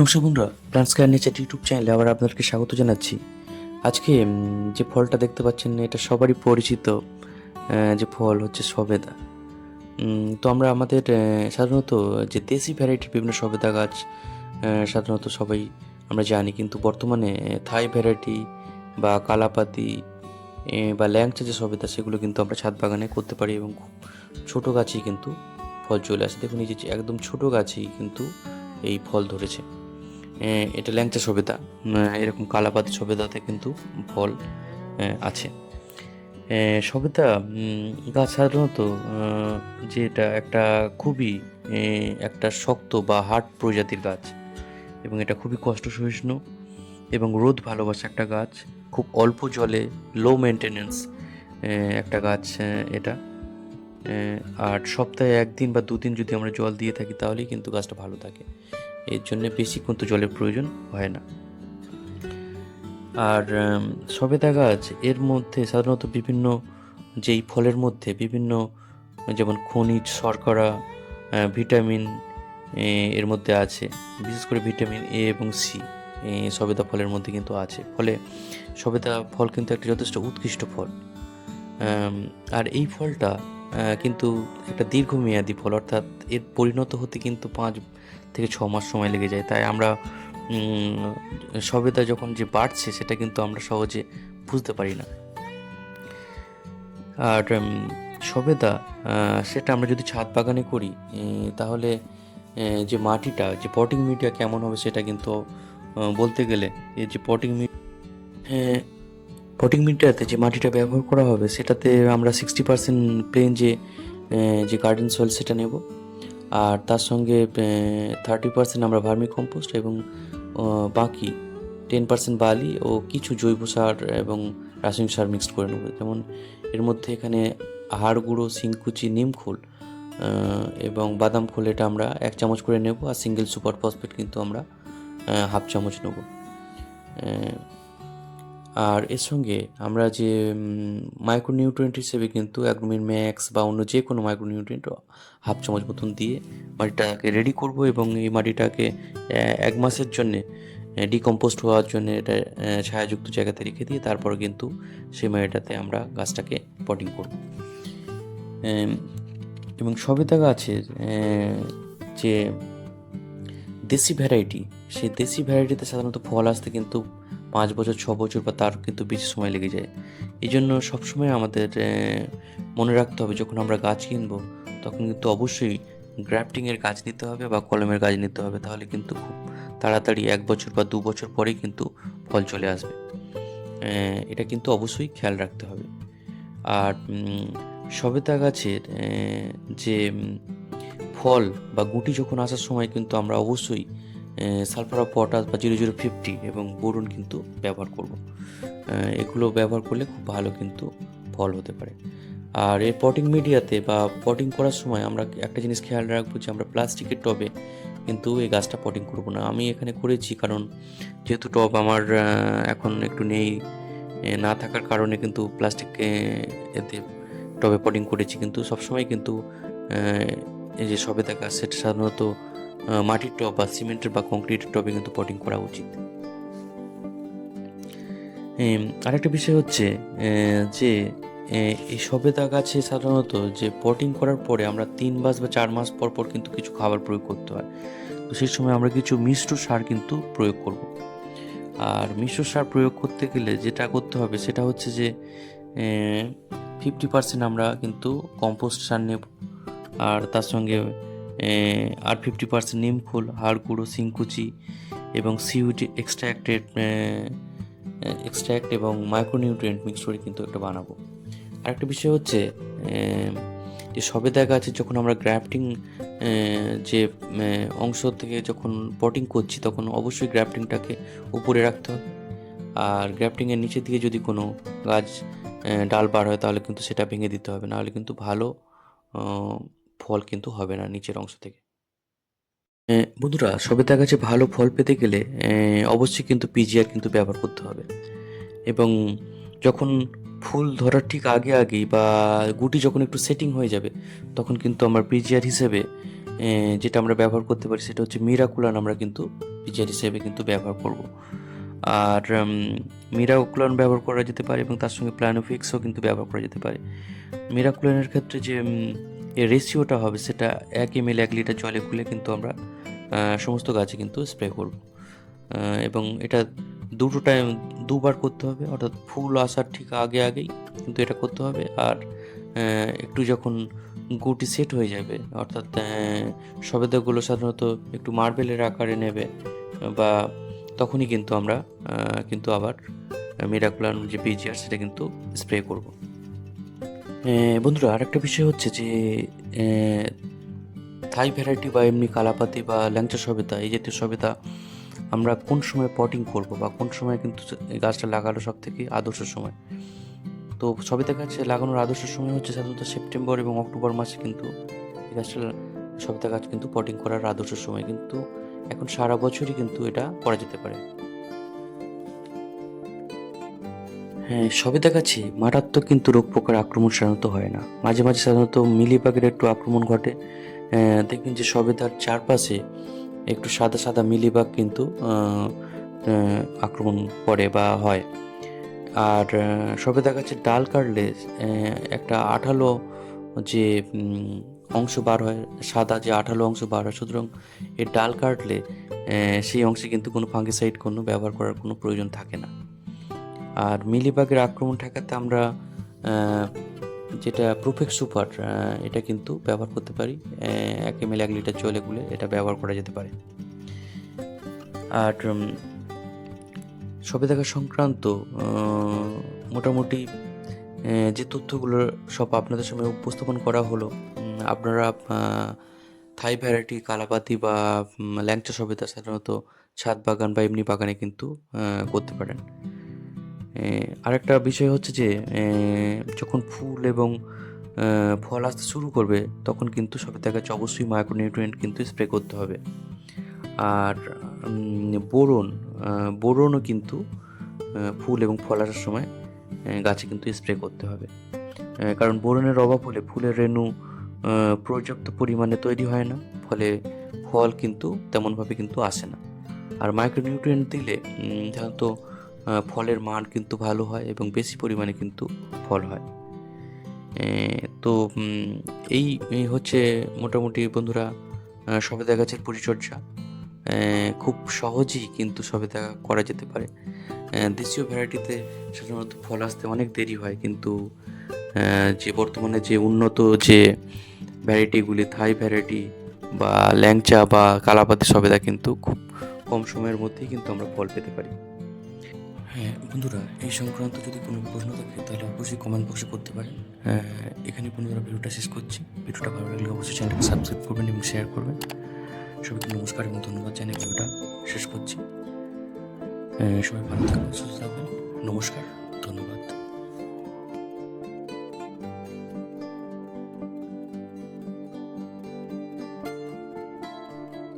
নমস্কার বন্ধুরা plant square nature YouTube চ্যানেলে আবার আপনাদেরকে স্বাগত জানাচ্ছি। আজকে যে ফলটা দেখতে পাচ্ছেন, এটা সবারই পরিচিত যে ফল হচ্ছে সবেদা। তো আমরা আমাদের সাধারণত যে দেশি ভ্যারাইটির বিভিন্ন সবেদা গাছ সাধারণত সবাই আমরা জানি, কিন্তু বর্তমানে থাই ভ্যারাইটি বা কালাপাতি বা ল্যাংচা যে সবেদা, সেগুলো কিন্তু আমরা ছাদ বাগানে করতে পারি এবং খুব ছোটো গাছেই কিন্তু ফল চলে আসে। দেখুন, এই যে একদম ছোটো গাছেই কিন্তু এই ফল ধরেছে। এটা ল্যাংচা সবেদা এরকম কালাপাতি সবেদাতে কিন্তু ফল আছে। সবেদা গাছ সাধারণত যেটা একটা খুবই একটা শক্ত বা হার্ড প্রজাতির গাছ, এবং এটা খুবই কষ্ট সহিষ্ণু এবং রোদ ভালোবাসা একটা গাছ, খুব অল্প জলে লো মেনটেনেন্স একটা গাছ এটা। আর সপ্তাহে একদিন বা দুদিন যদি আমরা জল দিয়ে থাকি, তাহলেই কিন্তু গাছটা ভালো থাকে। এর জন্য বেশি কিন্তু জলের প্রয়োজন হয় না। আর সবেদা গাছ এর মধ্যে সাধারণত বিভিন্ন যেই ফলের মধ্যে বিভিন্ন, যেমন খনিজ, শর্করা ভিটামিন এর মধ্যে আছে। বিশেষ করে ভিটামিন এ এবং সি সবেদা ফলের মধ্যে কিন্তু আছে। ফলে সবেদা ফল কিন্তু একটা যথেষ্ট উৎকৃষ্ট ফল। আর এই ফলটা কিন্তু একটা দীর্ঘমেয়াদী ফল, অর্থাৎ এর পরিণত হতে কিন্তু পাঁচ থেকে ছ মাস সময় লেগে যায়। তাই আমরা সবেদা যখন যে বাড়ছে, সেটা কিন্তু আমরা সহজে বুঝতে পারি না। আর সবেদা সেটা আমরা যদি ছাদ বাগানে করি তাহলে যে মাটিটা, যে পটিং মিডিয়া কেমন হবে সেটা কিন্তু বলতে গেলে এই যে পটিং হ্যাঁ পটিং মিডিয়াতে যে মাটিটা ব্যবহার করা হবে, সেটাতে আমরা সিক্সটি পার্সেন্ট প্লেন যে যে গার্ডেন সয়েল সেটা নেব। আর তার সঙ্গে থার্টি পার্সেন্ট আমরা ভার্মি কম্পোস্ট এবং বাকি টেন পার্সেন্ট বালি ও কিছু জৈব সার এবং রাসায়নিক সার মিক্সড করে নেব। যেমন এর মধ্যে এখানে হাড় গুঁড়ো সিংকুচি নিমখোল এবং বাদাম খোল এটা আমরা এক চামচ করে নেব, আর সিঙ্গেল সুপার ফসফেট কিন্তু আমরা হাফ চামচ নেব। আর এর সঙ্গে আমরা যে মাইক্রোনিউট্রিয়েন্ট হিসেবে কিন্তু অ্যাগ্রোমিন ম্যাক্স বা অন্য যে কোনো মাইক্রোনিউট্রিয়েন্ট হাফ চামচ মতন দিয়ে মাটিটাকে রেডি করব এবং এই মাটিটাকে এক মাসের জন্যে ডিকম্পোস্ট হওয়ার জন্য এটা ছায়াযুক্ত জায়গাতে রেখে দিয়ে তারপর কিন্তু সেই মাটিটাতে আমরা গাছটাকে পটিং করব। এবং সবেদা গাছের যে দেশি ভ্যারাইটি সেই দেশি ভ্যারাইটিতে সাধারণত ফল আসতে কিন্তু পাঁচ বছর, ছ বছর বা তার কিন্তু বেশি সময় লেগে যায়। এই জন্য সবসময় আমাদের মনে রাখতে হবে যখন আমরা গাছ কিনবো, তখন কিন্তু অবশ্যই গ্রাফটিংয়ের গাছ নিতে হবে বা কলমের গাছ নিতে হবে, তাহলে কিন্তু খুব তাড়াতাড়ি এক বছর বা দু বছর পরেই কিন্তু ফল চলে আসবে। এটা কিন্তু অবশ্যই খেয়াল রাখতে হবে। আর সবেতা গাছের যে ফল বা গুটি যখন আসার সময় কিন্তু আমরা অবশ্যই সালফার অফ পটাশ বা জিরো জিরো ফিফটি এবং বোরন কিন্তু ব্যবহার করব। এগুলো ব্যবহার করলে খুব ভালো কিন্তু ফল হতে পারে। আর এই পটিং মিডিয়াতে বা পটিং করার সময় আমরা একটা জিনিস খেয়াল রাখব যে আমরা প্লাস্টিকের টবে কিন্তু এই গাছটা পটিং করব না। আমি এখানে করেছি কারণ যেহেতু টব আমার এখন একটু নেই না থাকার কারণে কিন্তু প্লাস্টিক এতে টবে পটিং করেছি। কিন্তু সবসময় কিন্তু এই যে সবেদা গাছ, সেটা সাধারণত মাটির টব বা সিমেন্টের বা কংক্রিটের টবে কিন্তু পটিং করা উচিত। আরেকটা বিষয় হচ্ছে যে এই সবেদা গাছে সাধারণত যে পটিং করার পরে আমরা তিন মাস বা চার মাস পর পর কিন্তু কিছু খাবার প্রয়োগ করতে হয়। তো সেই সময় আমরা কিছু মিশ্র সার কিন্তু প্রয়োগ করব। আর মিশ্র সার প্রয়োগ করতে গেলে যেটা করতে হবে সেটা হচ্ছে যে ফিফটি পার্সেন্ট আমরা কিন্তু কম্পোস্ট সার নেব। আর তার সঙ্গে আর ফিফটি পার্সেন্ট নিমখোল হাড় গুঁড়ো সিংকুচি এবং সিউড এক্সট্রাক্টেড এক্সট্রাক্ট এবং মাইক্রোনিউট্রিয়েন্ট মিক্স করে কিন্তু একটা বানাবো। আরেকটা বিষয় হচ্ছে যে সবেদা গাছে যখন আমরা গ্রাফটিং যে অংশ থেকে যখন পটিং করছি, তখন অবশ্যই গ্রাফটিংটাকে উপরে রাখতে হবে। আর গ্রাফটিংয়ের নিচের দিকে যদি কোনো গাছ ডাল বার হয়, তাহলে কিন্তু সেটা ভেঙে দিতে হবে। নাহলে কিন্তু ভালো ফল কিন্তু হবে না নিচের অংশ থেকে। বন্ধুরা সবেদা গাছে ভালো ফল পেতে গেলে অবশ্যই কিন্তু পিজিআর কিন্তু ব্যবহার করতে হবে। এবং যখন ফুল ধরার ঠিক আগে আগেই বা গুটি যখন একটু সেটিং হয়ে যাবে, তখন কিন্তু আমরা পিজিআর হিসেবে যেটা আমরা ব্যবহার করতে পারি সেটা হচ্ছে মিরাকুলান আমরা কিন্তু পিজিআর হিসেবে কিন্তু ব্যবহার করব। আর মিরাকুলন ব্যবহার করা যেতে পারে এবং তার সঙ্গে প্ল্যানোফিক্সও কিন্তু ব্যবহার করা যেতে পারে। মিরাকুলনের ক্ষেত্রে যে রেশিওটা হবে সেটা এক এম এল এক লিটার জলে খুলে কিন্তু আমরা সমস্ত গাছে কিন্তু স্প্রে করব। এবং এটা দুটো টাইম দুবার করতে হবে, অর্থাৎ ফুল আসার ঠিক আগে আগেই কিন্তু এটা করতে হবে। আর একটু যখন গুটি সেট হয়ে যাবে, অর্থাৎ সবেদাগুলো সাধারণত একটু মার্বেলের আকারে নেবে, বা তখনই কিন্তু আমরা কিন্তু আবার মিরাকুলান যে পিজিআর সেটা কিন্তু স্প্রে করব। বন্ধুরা, আরেকটা বিষয় হচ্ছে যে থাই ভ্যারাইটি বা এমনি কালাপাতি বা ল্যাংচা সবেতা, এই জাতীয় সবেতা আমরা কোন সময় পটিং করব বা কোন সময় কিন্তু গাছটা লাগানো সব থেকে আদর্শ সময়? তো সবেতা গাছে লাগানোর আদর্শ সময় হচ্ছে সাধারণত সেপ্টেম্বর এবং অক্টোবর মাসে কিন্তু এই গাছটা, সবেতা গাছ কিন্তু পটিং করার আদর্শ সময়। কিন্তু এখন সারা বছরই কিন্তু এটা করা যেতে পারে। হ্যাঁ সবেদা গাছে মারাত্মক কিন্তু রোগ পোকার আক্রমণ সাধারণত হয় না। মাঝে মাঝে সাধারণত মিলিবাগের একটু আক্রমণ ঘটে। দেখবেন যে সবেদার চারপাশে একটু সাদা সাদা মিলিবাগ কিন্তু আক্রমণ করে বা হয়। আর সবেদা গাছের ডাল কাটলে একটা আঠালো যে অংশ বার হয়, সাদা যে আঠালো অংশ বার হয়, সুতরাং এর ডাল কাটলে সেই অংশে কিন্তু কোনো ফাঙ্গিসাইড কোনো ব্যবহার করার কোনো প্রয়োজন থাকে না। আর মিলিবাগের আক্রমণ ঠেকাতে আমরা যেটা প্রোফেক্ট সুপার এটা কিন্তু ব্যবহার করতে পারি। এক এম এল এক লিটার জলে গুলে এটা ব্যবহার করা যেতে পারে। আর উম, সবেদাগা সংক্রান্ত মোটামুটি যে তথ্যগুলো সব আপনাদের সামনে উপস্থাপন করা হলো আপনারা থাই ভ্যারাইটি কালাপাতি বা ল্যাংচা সবেদা সাধারণত ছাদ বাগান বা এমনি বাগানে কিন্তু করতে পারেন। আরেকটা বিষয় হচ্ছে যে যখন ফুল এবং ফল আসতে শুরু করবে, তখন কিন্তু সবেদা গাছে অবশ্যই মাইক্রোনিউট্রিয়েন্ট কিন্তু স্প্রে করতে হবে। আর বোরন বোরনও কিন্তু ফুল এবং ফল আসার সময় গাছে কিন্তু স্প্রে করতে হবে। কারণ বোরনের অভাব হলে ফুলের রেণু পর্যাপ্ত পরিমাণে তৈরি হয় না, ফলে ফল কিন্তু তেমনভাবে কিন্তু আসে না। আর মাইক্রোনিউট্রিয়েন্ট দিলে সাধারণত ফলের মান কিন্তু ভালো হয় এবং বেশি পরিমাণে কিন্তু ফল হয়। তো এই হচ্ছে মোটামুটি বন্ধুরা সবেদা গাছের পরিচর্যা। খুব সহজেই কিন্তু সবেদা করা যেতে পারে। দেশীয় ভ্যারাইটিতে সাধারণত ফল আসতে অনেক দেরি হয় কিন্তু যে বর্তমানে যে উন্নত যে ভ্যারাইটিগুলি, থাই ভ্যারাইটি বা ল্যাংচা বা কালাপাতি সবেদা কিন্তু খুব কম সময়ের মধ্যেই কিন্তু আমরা ফল পেতে পারি। হ্যাঁ বন্ধুরা, এই সংক্রান্ত যদি কোনো প্রশ্ন থাকে, তাহলে অবশ্যই কমেন্ট বক্সে করতে পারেন। এখানে বন্ধুরা ভিডিওটা শেষ করছি। ভিডিওটা ভালো লাগলে অবশ্যই চ্যানেলকে সাবস্ক্রাইব করবেন এবং শেয়ার করবেন। সবাইকে নমস্কার এবং ধন্যবাদ জানিয়ে ভিডিওটা শেষ করছি। সবাই ভালো থাকবেন, সুস্থ থাকবেন। নমস্কার, ধন্যবাদ।